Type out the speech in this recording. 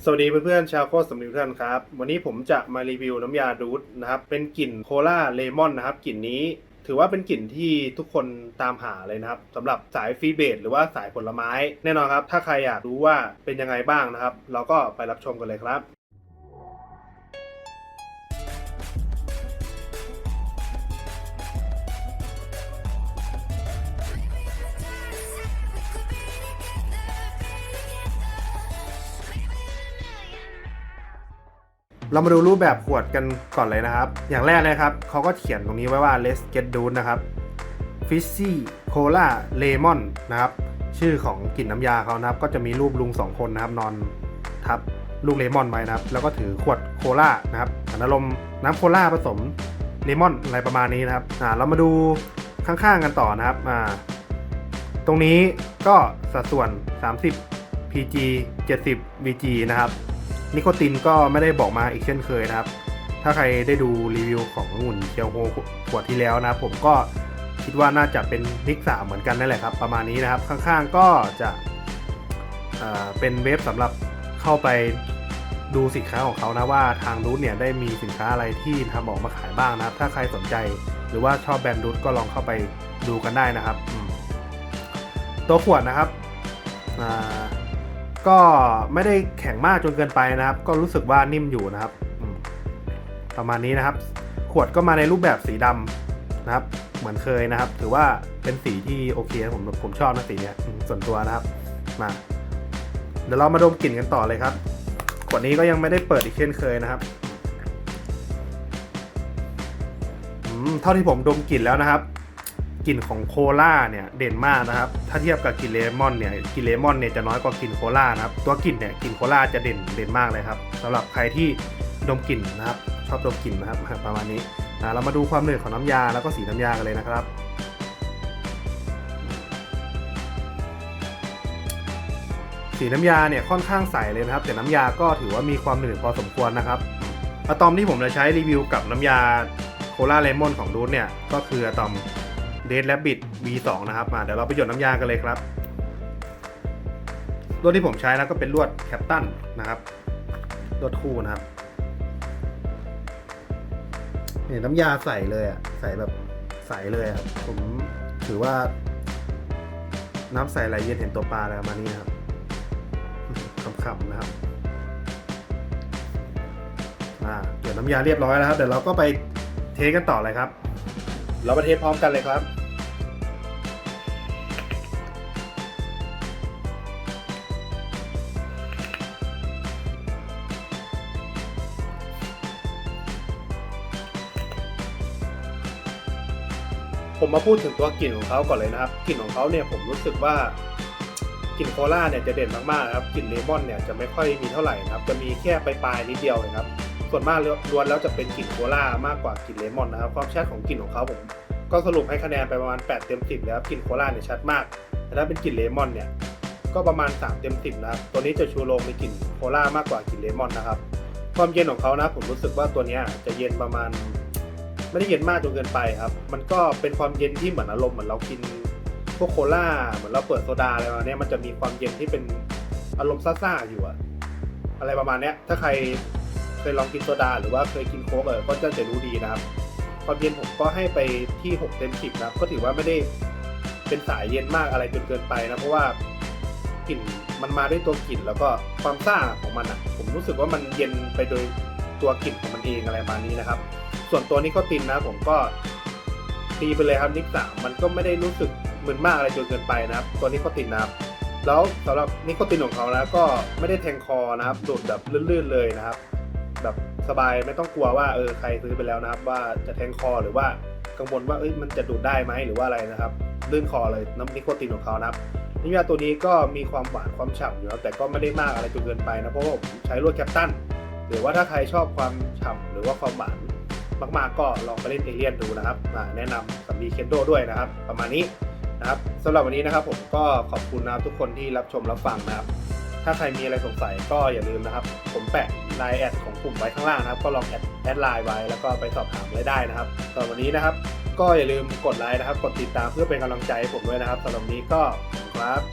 สวัสดีเพื่อนๆชาวโคสำลีท่านครับ วันนี้ผมจะมารีวิวน้ำยาดูดนะครับ เป็นกลิ่นโคลาเลมอนนะครับกลิ่นนี้ถือว่าเป็นกลิ่นที่ทุกคนตามหาเลยนะครับสำหรับสายฟรีเบดหรือว่าสายผลไม้ แน่นอนครับ ถ้าใครอยากรู้ว่าเป็นยังไงบ้างนะครับ เราก็ไปรับชมกันเลยครับ เรามาดูรูปแบบขวดกันก่อนเลยนะครับ อย่างแรกเลยครับเขาก็เขียนตรงนี้ไว้ว่า let's get dude นะครับ fizzy cola lemon นะครับ ชื่อของกลิ่นน้ำยาเขานะครับ ก็จะมีรูปลุงสองคนนะครับนอนทับลูกเลมอนไว้นะครับ แล้วก็ถือขวดโคลานะครับอันอารมณ์น้ำโคลาผสมเลมอนอะไรประมาณนี้นะครับอ่าเรามาดูข้างๆกันต่อนะครับอ่าตรงนี้ก็สัดส่วน 30 pg 70 vg นะครับ นิโคตินก็ไม่ได้บอกมาอีกเช่นเคยนะครับ ถ้าใครได้ดูรีวิวขององุ่นเคียวโฮขวดที่แล้วนะผมก็คิดว่าน่าจะเป็นนิกสาเหมือนกันนั่นแหละครับ ประมาณนี้นะครับ ข้างๆก็จะเเป็นเว็บสำหรับเข้าไปดูสินค้าของเขานะว่าทางรูทเนี่ยได้มีสินค้าอะไรที่ทำออกมาขายบ้างนะครับ ถ้าใครสนใจหรือว่าชอบแบรนด์รูทก็ลองเข้าไปดูกันได้นะครับ ตัวขวดนะครับอ่า ก็ไม่ได้แข็งมากจนเกินไปนะครับ ก็รู้สึกว่านิ่มอยู่นะครับ ประมาณนี้นะครับ ขวดก็มาในรูปแบบสีดำนะครับ เหมือนเคยนะครับ ถือว่าเป็นสีที่โอเคนะผมผมชอบนะสีเนี้ยส่วนตัวนะครับมาเดี๋ยวเรามาดมกลิ่นกันต่อเลยครับขวดนี้ก็ยังไม่ได้เปิดอีกเช่นเคยนะครับเท่าที่ผมดมกลิ่นแล้วนะครับ กลิ่นของโคลาเนี่ยเด่นมากนะครับ ถ้าเทียบกับกลิ่นเลมอนเนี่ยกลิ่นเลมอนเนี่ยจะน้อยกว่ากลิ่นโคลานะครับ ตัวกลิ่นเนี่ยกลิ่นโคลาจะเด่นเด่นมากเลยครับสำหรับใครที่ดมกลิ่นนะครับ ชอบดมกลิ่นนะครับประมาณนี้อ่าเรามาดูความหนืดของน้ำยาแล้วก็สีน้ำยากันเลยนะครับสีน้ำยาเนี่ยค่อนข้างใสเลยนะครับ แต่น้ำยาก็ถือว่ามีความหนืดพอสมควรนะครับอะตอมที่ผมจะใช้รีวิวกับน้ำยาโคลาเลมอนของดูดเนี่ยก็คืออะตอม d แ a บ b i t V2 นะครับมาเดี๋ยวเราไปหยดน้ำยากันเลยครับลวดที่ผมใช้นะก็เป็นลวดแคปตันนะครับลวดคู่นะครับเนี่ยน้ำยาใสเลยอะใสแบบใสเลยอะครับผมถือว่า น้ำใสไหลเย็นเห็นตัวปลาอะไรประมานี้นะครับขำๆนะครับอ่าเดี๋ยวน้ำยาเรียบร้อยแล้วครับเดี๋ยวเราก็ไปเทสกันต่อเลยครับ เรามาเทพร้อมกันเลยครับ ผมมาพูดถึงตัวกลิ่นของเขาก่อนเลยนะครับกลิ่นของเขาเนี่ยผมรู้สึกว่ากลิ่นโคลาเนี่ยจะเด่นมากๆนะครับกลิ่นเลมอนเนี่ยจะไม่ค่อยมีเท่าไหร่นะครับจะมีแค่ปลายๆนิดเดียวเองครับ ส่วนมากล้วนแล้วจะเป็นกลิ่นโคลามากกว่ากลิ่นเลมอนนะครับ ความชัดของกลิ่นของเขาผมก็สรุปให้คะแนนไปประมาณ 8 เต็ม 10 แล้วกลิ่นโคลาเนี่ยชัดมาก แต่ถ้าเป็นกลิ่นเลมอนเนี่ยก็ประมาณ 3 เต็ม 10 นะครับ ตัวนี้จะชูโรงในกลิ่นโคลามากกว่ากลิ่นเลมอนนะครับ ความเย็นของเขานะผมรู้สึกว่าตัวนี้จะเย็นประมาณ ไม่ได้เย็นมากจนเกินไปครับ มันก็เป็นความเย็นที่เหมือนอารมณ์เหมือนเรากินพวกโคลาเหมือนเราเปิดโซดาอะไรประมาณนี้มันจะมีความเย็นที่เป็นอารมณ์ซ่าๆอยู่อะอะไรประมาณเนี้ย ถ้าใครเคยลองกินโซดา หรือว่าเคยกินโค้กเออก็จะจะรู้ดีนะครับ ความเย็นผมก็ให้ไปที่ 6 เต็ม 10 นะครับ ก็ถือว่าไม่ได้เป็นสายเย็นมากอะไรจนเกินไปนะ เพราะว่ากลิ่นมันมาด้วยตัวกลิ่นแล้วก็ความซ่าของมันอะผมรู้สึกว่ามันเย็นไปโดยตัวกลิ่นของมันเองอะไรประมาณนี้นะครับ ส่วนตัวนิโคตินนะผมก็ตีไปเลยครับนิกสามมันก็ไม่ได้รู้สึกมึนมากอะไรจนเกินไปนะครับ ตัวนิโคตินนะครับแล้วสำหรับนิโคตินของเขานะก็ไม่ได้แทงคอนะครับดูดแบบลื่นๆเลยนะครับ แบบสบายไม่ต้องกลัวว่าเออใครซื้อไปแล้วนะครับ ว่าจะแทงคอหรือว่ากังวลว่าเอ้ยมันจะดูดได้ไหมหรือว่าอะไรนะครับลื่นคอเลยน้ำนิโคตินของเขานะครับนิยาตัวนี้ก็มีความหวานความฉ่ำอยู่แล้วแต่ก็ไม่ได้มากอะไรจนเกินไปนะเพราะว่าผมใช้ลวดแคปตันหรือว่าถ้าใครชอบความฉ่ำหรือว่าความหวาน มากๆ ก็ลองไปเล่นเอเลียนดูนะครับแนะนำสำลีเคนโดด้วยนะครับ ประมาณนี้นะครับสำหรับวันนี้นะครับผมก็ขอบคุณนะครับทุกคนที่รับชมรับฟังนะครับ ถ้าใครมีอะไรสงสัยก็อย่าลืมนะครับ ผมแปะไลน์แอดของกลุ่มไว้ข้างล่างนะครับ ก็ลองแอดแอดไลน์ไว้แล้วก็ไปสอบถามไรได้นะครับสำหรับวันนี้นะครับ ก็อย่าลืมกดไลค์นะครับ กดติดตามเพื่อเป็นกำลังใจให้ผมด้วยนะครับสำหรับวันนี้ก็ครับ